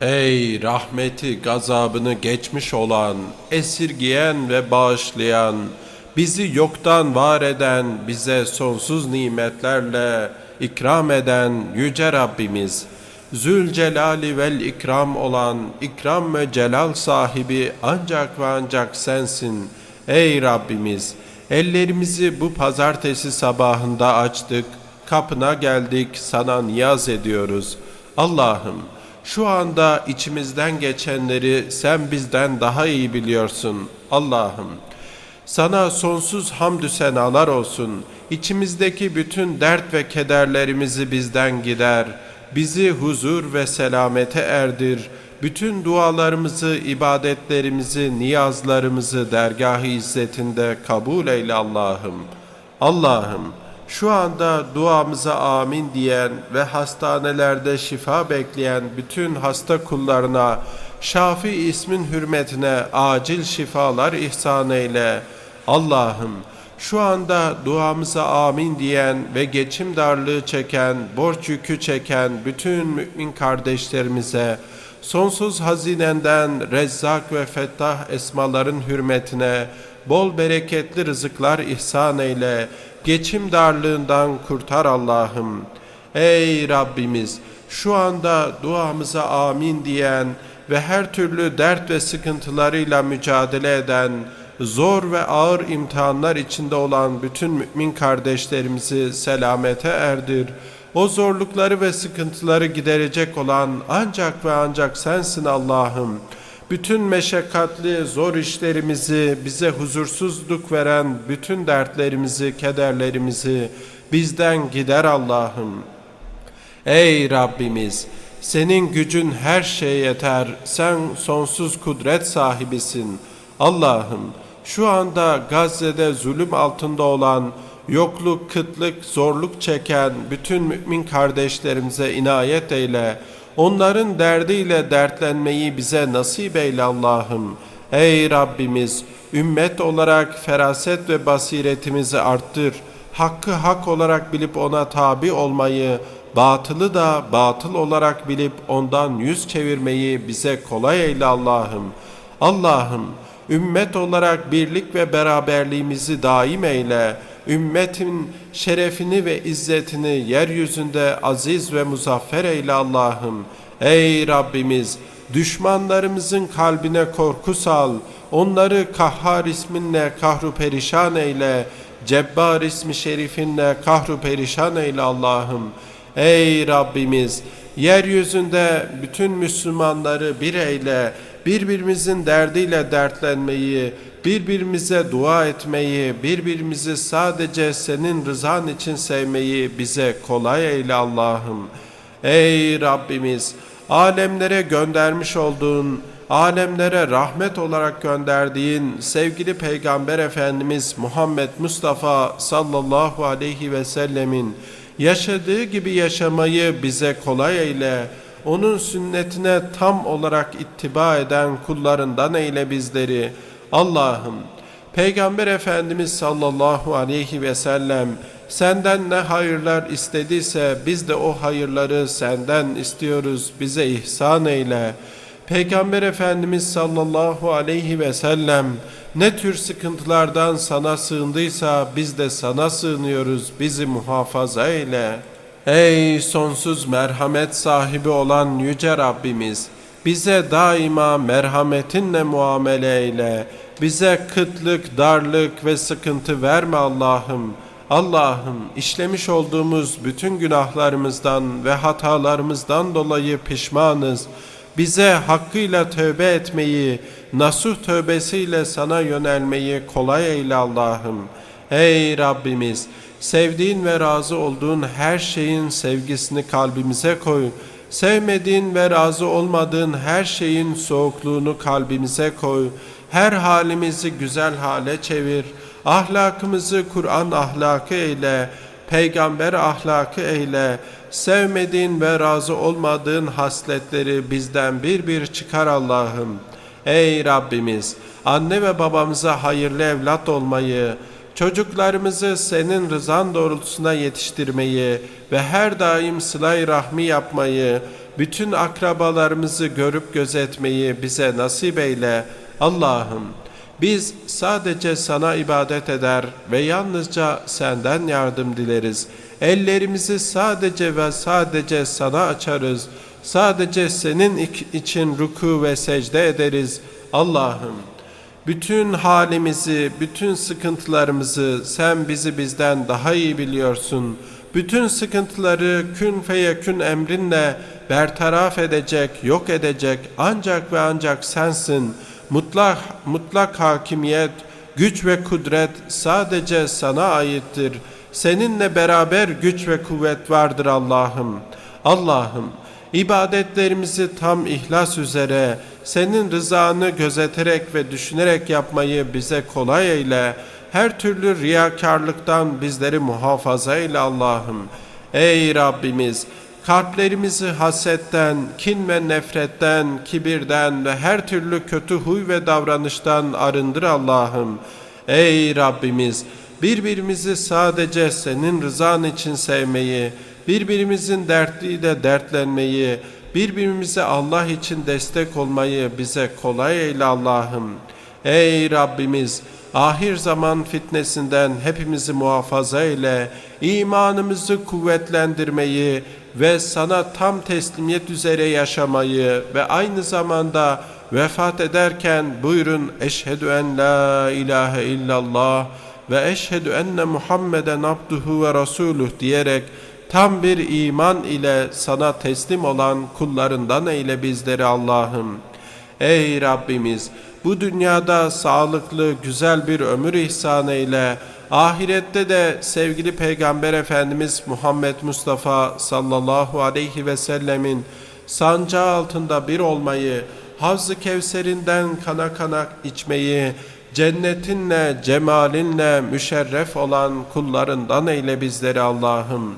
Ey rahmeti gazabını geçmiş olan, esirgiyen ve bağışlayan, bizi yoktan var eden, bize sonsuz nimetlerle ikram eden yüce Rabbimiz, Zülcelali vel ikram olan, ikram ve celal sahibi ancak ve ancak sensin. Ey Rabbimiz, ellerimizi bu pazartesi sabahında açtık, kapına geldik, sana niyaz ediyoruz. Allah'ım, şu anda içimizden geçenleri sen bizden daha iyi biliyorsun. Allah'ım, sana sonsuz hamdü senalar olsun. İçimizdeki bütün dert ve kederlerimizi bizden gider. Bizi huzur ve selamete erdir. Bütün dualarımızı, ibadetlerimizi, niyazlarımızı dergah-ı izzetinde kabul eyle Allah'ım. Allah'ım, şu anda duamıza amin diyen ve hastanelerde şifa bekleyen bütün hasta kullarına Şafi ismin hürmetine acil şifalar ihsan eyle. Allah'ım şu anda duamıza amin diyen ve geçim darlığı çeken, borç yükü çeken bütün mümin kardeşlerimize sonsuz hazinenden Rezzak ve Fettah esmaların hürmetine bol bereketli rızıklar ihsan eyle. Geçim darlığından kurtar Allah'ım. Ey Rabbimiz şu anda duamıza amin diyen ve her türlü dert ve sıkıntılarıyla mücadele eden, zor ve ağır imtihanlar içinde olan bütün mümin kardeşlerimizi selamete erdir. O zorlukları ve sıkıntıları giderecek olan ancak ve ancak sensin Allah'ım. Bütün meşakkatli, zor işlerimizi, bize huzursuzluk veren bütün dertlerimizi, kederlerimizi bizden gider Allah'ım. Ey Rabbimiz! Senin gücün her şeye yeter. Sen sonsuz kudret sahibisin. Allah'ım şu anda Gazze'de zulüm altında olan, yokluk, kıtlık, zorluk çeken bütün mümin kardeşlerimize inayet eyle. Onların derdiyle dertlenmeyi bize nasip eyle Allah'ım. Ey Rabbimiz! Ümmet olarak feraset ve basiretimizi arttır. Hakkı hak olarak bilip ona tabi olmayı, batılı da batıl olarak bilip ondan yüz çevirmeyi bize kolay eyle Allah'ım. Allah'ım ümmet olarak birlik ve beraberliğimizi daim eyle. Ümmetin şerefini ve izzetini yeryüzünde aziz ve muzaffer eyle Allah'ım. Ey Rabbimiz düşmanlarımızın kalbine korku sal. Onları kahhar isminle kahru perişan eyle. Cebbar ismi şerifinle kahru perişan eyle Allah'ım. Ey Rabbimiz yeryüzünde bütün Müslümanları bir eyle, birbirimizin derdiyle dertlenmeyi, birbirimize dua etmeyi, birbirimizi sadece senin rızan için sevmeyi bize kolay eyle Allah'ım. Ey Rabbimiz alemlere göndermiş olduğun alemlere rahmet olarak gönderdiğin sevgili Peygamber Efendimiz Muhammed Mustafa sallallahu aleyhi ve sellemin yaşadığı gibi yaşamayı bize kolay eyle. Onun sünnetine tam olarak ittiba eden kullarından eyle bizleri. Allah'ım Peygamber Efendimiz sallallahu aleyhi ve sellem senden ne hayırlar istediyse biz de o hayırları senden istiyoruz. Bize ihsan eyle. Peygamber Efendimiz sallallahu aleyhi ve sellem ne tür sıkıntılardan sana sığındıysa biz de sana sığınıyoruz. Bizi muhafaza eyle. Ey sonsuz merhamet sahibi olan yüce Rabbimiz, bize daima merhametinle muamele eyle. Bize kıtlık, darlık ve sıkıntı verme Allah'ım. Allah'ım işlemiş olduğumuz bütün günahlarımızdan ve hatalarımızdan dolayı pişmanız. Bize hakkıyla tövbe etmeyi, nasuh tövbesiyle sana yönelmeyi kolay eyle Allah'ım. Ey Rabbimiz! Sevdiğin ve razı olduğun her şeyin sevgisini kalbimize koy. Sevmediğin ve razı olmadığın her şeyin soğukluğunu kalbimize koy. Her halimizi güzel hale çevir. Ahlakımızı Kur'an ahlakı eyle. Peygamber ahlakı eyle. Sevmediğin ve razı olmadığın hasletleri bizden bir bir çıkar Allah'ım. Ey Rabbimiz! Anne ve babamıza hayırlı evlat olmayı, çocuklarımızı senin rızan doğrultusuna yetiştirmeyi ve her daim sılay rahmi yapmayı, bütün akrabalarımızı görüp gözetmeyi bize nasip eyle. Allah'ım biz sadece sana ibadet eder ve yalnızca senden yardım dileriz. Ellerimizi sadece ve sadece sana açarız. Sadece senin için ruku ve secde ederiz. Allah'ım bütün halimizi, bütün sıkıntılarımızı sen bizi bizden daha iyi biliyorsun. Bütün sıkıntıları kün feyekün emrinle bertaraf edecek, yok edecek ancak ve ancak sensin. Mutlak, mutlak hakimiyet, güç ve kudret sadece sana aittir. Seninle beraber güç ve kuvvet vardır Allah'ım. Allah'ım ibadetlerimizi tam ihlas üzere senin rızanı gözeterek ve düşünerek yapmayı bize kolay eyle. Her türlü riyakarlıktan bizleri muhafaza eyle Allah'ım. Ey Rabbimiz kalplerimizi hasetten, kin ve nefretten, kibirden ve her türlü kötü huy ve davranıştan arındır Allah'ım. Ey Rabbimiz birbirimizi sadece senin rızan için sevmeyi, birbirimizin dertliyle dertlenmeyi, birbirimize Allah için destek olmayı bize kolay eyle Allah'ım. Ey Rabbimiz ahir zaman fitnesinden hepimizi muhafaza eyle, imanımızı kuvvetlendirmeyi ve sana tam teslimiyet üzere yaşamayı ve aynı zamanda vefat ederken buyurun eşhedü en la ilahe illallah ve eşhedü enne Muhammeden abduhu ve resuluh diyerek tam bir iman ile sana teslim olan kullarından eyle bizleri Allah'ım. Ey Rabbimiz bu dünyada sağlıklı güzel bir ömür ihsan eyle. Ahirette de sevgili Peygamber Efendimiz Muhammed Mustafa sallallahu aleyhi ve sellemin sancağı altında bir olmayı, Havz-ı Kevser'inden kana kana içmeyi, cennetinle, cemalinle müşerref olan kullarından eyle bizleri Allah'ım.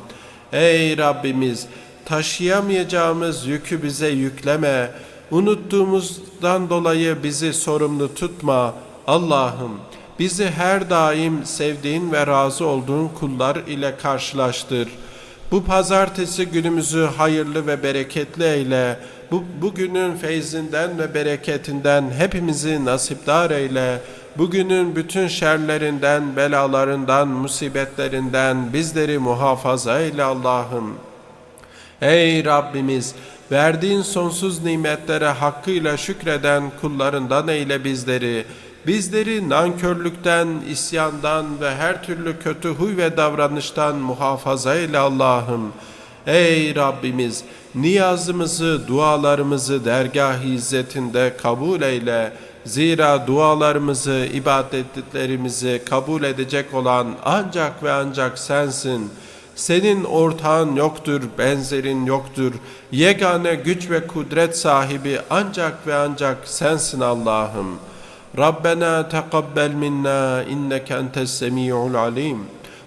Ey Rabbimiz taşıyamayacağımız yükü bize yükleme, unuttuğumuzdan dolayı bizi sorumlu tutma. Allah'ım bizi her daim sevdiğin ve razı olduğun kullar ile karşılaştır. Bu pazartesi günümüzü hayırlı ve bereketli eyle. Bu, bugünün feyzinden ve bereketinden hepimizi nasipdar eyle. Bugünün bütün şerlerinden, belalarından, musibetlerinden bizleri muhafaza eyle Allah'ım. Ey Rabbimiz! Verdiğin sonsuz nimetlere hakkıyla şükreden kullarından eyle bizleri. Bizleri nankörlükten, isyandan ve her türlü kötü huy ve davranıştan muhafaza eyle Allah'ım. Ey Rabbimiz! Niyazımızı, dualarımızı dergah izzetinde kabul eyle. Zira dualarımızı, ibadetlerimizi kabul edecek olan ancak ve ancak sensin.'' Senin ortağın yoktur, benzerin yoktur. Yegane güç ve kudret sahibi ancak ve ancak sensin Allah'ım. Rabbena teqabbel minna inneke entes semi'ul alim.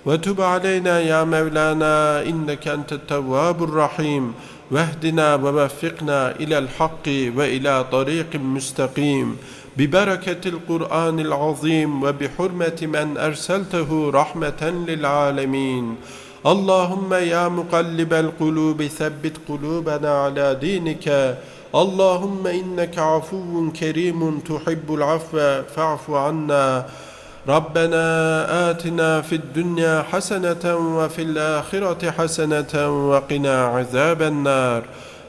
Ve tub aleyna ya Mevlana inneke entet tevvabur rahim. Vehdina ve veffikna ilel hakki ve ila tariqin müstakim. ببركة القرآن العظيم وبحرمة من أرسلته رحمة للعالمين. اللهم يا مقلب القلوب ثبت قلوبنا على دينك. اللهم إنك عفو كريم تحب العفو فاعف عنا. ربنا آتنا في الدنيا حسنة وفي الآخرة حسنة وقنا عذاب النار.